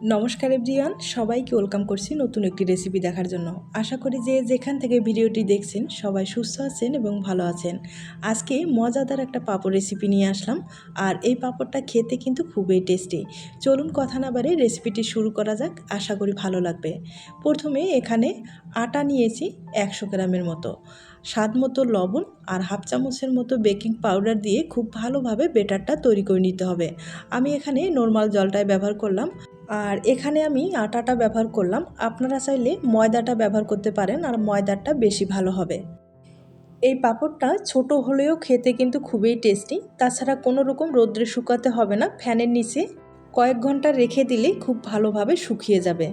নমস্কার এভরিয়ান সবাইকে ওয়েলকাম করছি নতুন একটি রেসিপি দেখার জন্য। আশা করি যে যেখান থেকে ভিডিওটি দেখছেন, সবাই সুস্থ আছেন এবং ভালো আছেন। আজকে মজাদার একটা পাঁপড় রেসিপি নিয়ে আসলাম, আর এই পাঁপড়টা খেতে কিন্তু খুবই টেস্টি চলুন কথা না বারে রেসিপিটি শুরু করা যাক, আশা করি ভালো লাগবে। প্রথমে এখানে আটা নিয়েছি একশো গ্রামের মতো। স্বাদ মতো লবণ আর হাফ চামচের মতো বেকিং পাউডার দিয়ে খুব ভালোভাবে বেটারটা তৈরি করে নিতে হবে। আমি এখানে নর্মাল জলটাই ব্যবহার করলাম। আর এখানে আমি আটাটা ব্যবহার করলাম। আপনারা চাইলে ময়দাটা ব্যবহার করতে পারেন আর ময়দাটা বেশি ভালো হবে। এই পাঁপড়টা ছোট হলেও খেতে কিন্তু খুবই টেস্টি। তাছাড়া কোনো রকম রোদ্রে শুকাতে হবে না। ফ্যানের নিচে কয়েক ঘণ্টা রেখে দিলেই খুব ভালোভাবে শুকিয়ে যাবে।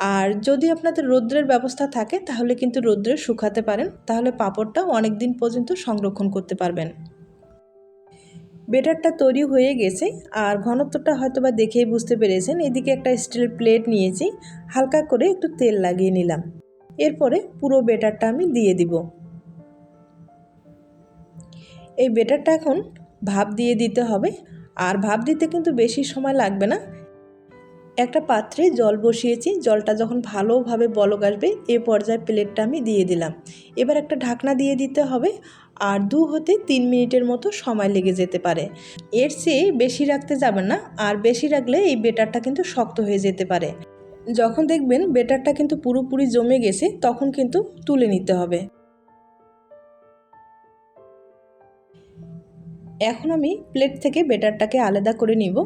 আর যদি আপনাদের রৌদ্রের ব্যবস্থা থাকে, তাহলে কিন্তু রৌদ্রে শুকাতে পারেন। তাহলে পাঁপড়টা অনেক দিন পর্যন্ত সংরক্ষণ করতে পারবেন। বেটারটা তৈরি হয়ে গেছে, আর ঘনত্বটা হয়তো বা দেখেই বুঝতে পেরেছেন। এদিকে একটা স্টিল প্লেট নিয়েছি, হালকা করে একটু তেল লাগিয়ে নিলাম। এরপরে পুরো বেটারটা আমি দিয়ে দিব। এই বেটারটা এখন ভাপ দিয়ে দিতে হবে, আর ভাপ দিতে কিন্তু বেশি সময় লাগবে না। একটা পাত্রে জল বসিয়েছি, জলটা যখন ভালোভাবে বলক আসবে, এ পর্যায়ে প্লেটটা আমি দিয়ে দিলাম। এবার একটা ঢাকনা দিয়ে দিতে হবে, আর দু হতে তিন মিনিটের মতো সময় লেগে যেতে পারে। এর চেয়ে বেশি রাখতে যাবেন না, আর বেশি রাখলে এই বেটারটা কিন্তু শক্ত হয়ে যেতে পারে। যখন দেখবেন বেটারটা কিন্তু পুরোপুরি জমে গেছে, তখন কিন্তু তুলে নিতে হবে। এখন আমি প্লেট থেকে বেটারটাকে আলাদা করে নিব।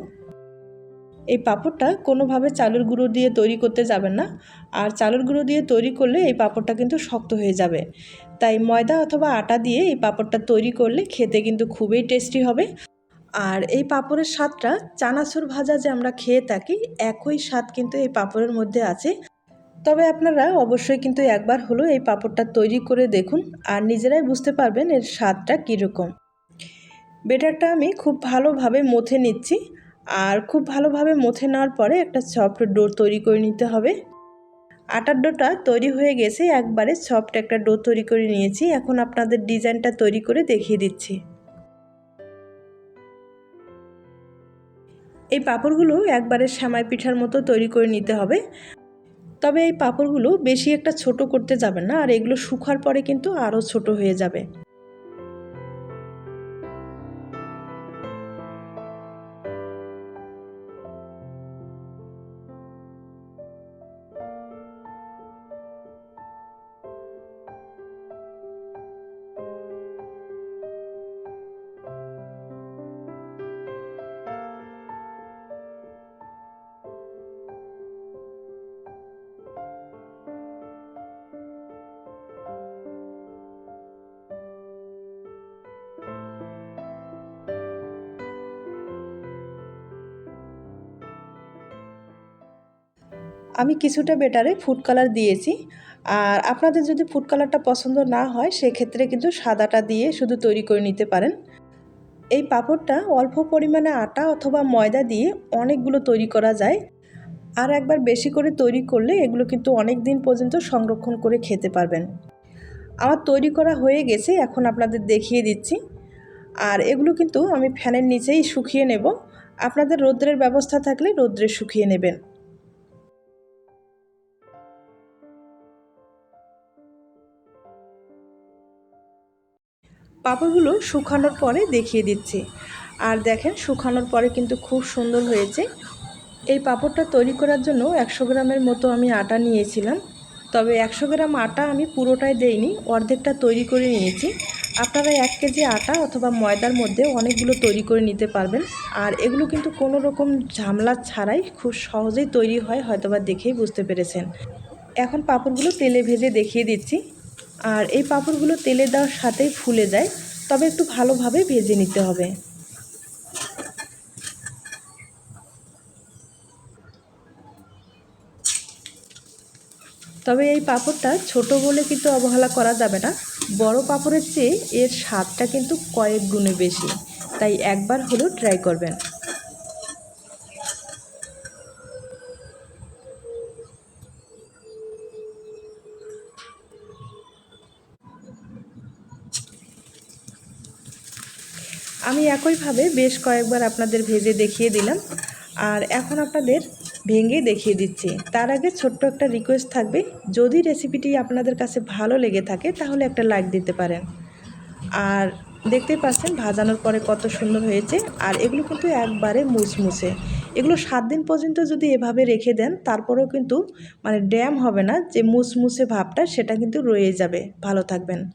এই পাঁপড়টা কোনোভাবে চালুর গুঁড়ো দিয়ে তৈরি করতে যাবেন না। আর চালুর গুঁড়ো দিয়ে তৈরি করলে এই পাঁপড়টা কিন্তু শক্ত হয়ে যাবে। তাই ময়দা অথবা আটা দিয়ে এই পাঁপড়টা তৈরি করলে খেতে কিন্তু খুবই টেস্টি হবে। আর এই পাঁপড়ের স্বাদটা চানাচুর ভাজা যে আমরা খেয়ে থাকি, একই স্বাদ কিন্তু এই পাঁপড়ের মধ্যে আছে। তবে আপনারা অবশ্যই কিন্তু একবার হলো এই পাঁপড়টা তৈরি করে দেখুন আর নিজেরাই বুঝতে পারবেন এর স্বাদটা কীরকম। বেটারটা আমি খুব ভালোভাবে মথে নিচ্ছি। আর খুব ভালোভাবে মথে নেওয়ার পরে একটা সফট ডো তৈরি করে নিতে হবে। আটার ডোটা তৈরি হয়ে গেছে, একবারে সফট একটা ডো তৈরি করে নিয়েছি। এখন আপনাদের ডিজাইনটা তৈরি করে দেখিয়ে দিচ্ছি। এই পাঁপড়গুলো একবারে শ্যামাই পিঠার মতো তৈরি করে নিতে হবে। তবে এই পাঁপড়গুলো বেশি একটা ছোট করতে যাবেন না, আর এগুলো শুকার পরে কিন্তু আরও ছোট হয়ে যাবে। আমি কিছুটা বেটারে ফুড কালার দিয়েছি। আর আপনাদের যদি ফুড কালারটা পছন্দ না হয়, সেক্ষেত্রে কিন্তু সাদাটা দিয়ে শুধু তৈরি করে নিতে পারেন। এই পাঁপড়টা অল্প পরিমাণে আটা অথবা ময়দা দিয়ে অনেকগুলো তৈরি করা যায়। আর একবার বেশি করে তৈরি করলে এগুলো কিন্তু অনেক দিন পর্যন্ত সংরক্ষণ করে খেতে পারবেন। আমার তৈরি করা হয়ে গেছে, এখন আপনাদের দেখিয়ে দিচ্ছি। আর এগুলো কিন্তু আমি ফ্যানের নিচেই শুকিয়ে নেব। আপনাদের রৌদ্রের ব্যবস্থা থাকলে রৌদ্রে শুকিয়ে নেবেন। পাঁপড়গুলো শুকানোর পরে দেখিয়ে দিচ্ছি। আর দেখেন, শুকানোর পরে কিন্তু খুব সুন্দর হয়েছে। এই পাঁপড়টা তৈরি করার জন্য একশো গ্রামের মতো আমি আটা নিয়েছিলাম। তবে একশো গ্রাম আটা আমি পুরোটাই দেইনি, অর্ধেকটা তৈরি করে নিয়েছি। আপনারা এক কেজি আটা অথবা ময়দার মধ্যে অনেকগুলো তৈরি করে নিতে পারবেন। আর এগুলো কিন্তু কোনো রকম ঝামলা ছাড়াই খুব সহজেই তৈরি হয়, হয়তোবা দেখেই বুঝতে পেরেছেন। এখন পাঁপড়গুলো তেলে ভেজে দেখিয়ে দিচ্ছি। আর এই পাঁপড়গুলো তেলে দেওয়ার সাথেই ফুলে যায়, তবে একটু ভালোভাবে ভেজে নিতে হবে। তবে এই পাঁপড়টা ছোট বলে কিন্তু অবহেলা করা যাবে না। বড় পাঁপড়ের চেয়ে এর স্বাদটা কিন্তু কয়েক গুণে বেশি। তাই একবার হলেও ট্রাই করবেন। আমি একইভাবে বেশ কয়েকবার আপনাদের ভেজে দেখিয়ে দিলাম। আর এখন আপনাদের ভেঙে দেখিয়ে দিচ্ছি। তার আগে ছোট্ট একটা রিকোয়েস্ট থাকবে। যদি রেসিপিটি আপনাদের কাছে ভালো লেগে থাকে, তাহলে একটা লাইক দিতে পারেন। আর দেখতে পাচ্ছেন, ভাজানোর পরে কত সুন্দর হয়েছে। আর এগুলো কিন্তু একবারে মুছমুছে। এগুলো সাত দিন পর্যন্ত যদি এভাবে রেখে দেন, তারপরেও কিন্তু মানে ড্যাম হবে না। যে মুছমুছে ভাবটা, সেটা কিন্তু রয়ে যাবে। ভালো থাকবেন।